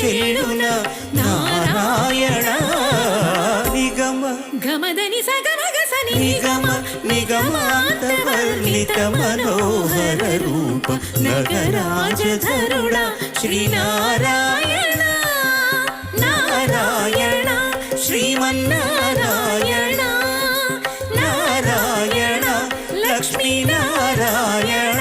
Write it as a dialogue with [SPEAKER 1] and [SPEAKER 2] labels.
[SPEAKER 1] చెల్లున Narayana. నిగమ
[SPEAKER 2] గమదని సగమగసని
[SPEAKER 1] నిగమ నిగమాంతవర్ణిత Manohara Roopa నగరాజధరుడ Sri Narayana. Narayana Srimannarayana. Narayana Lakshminarayana.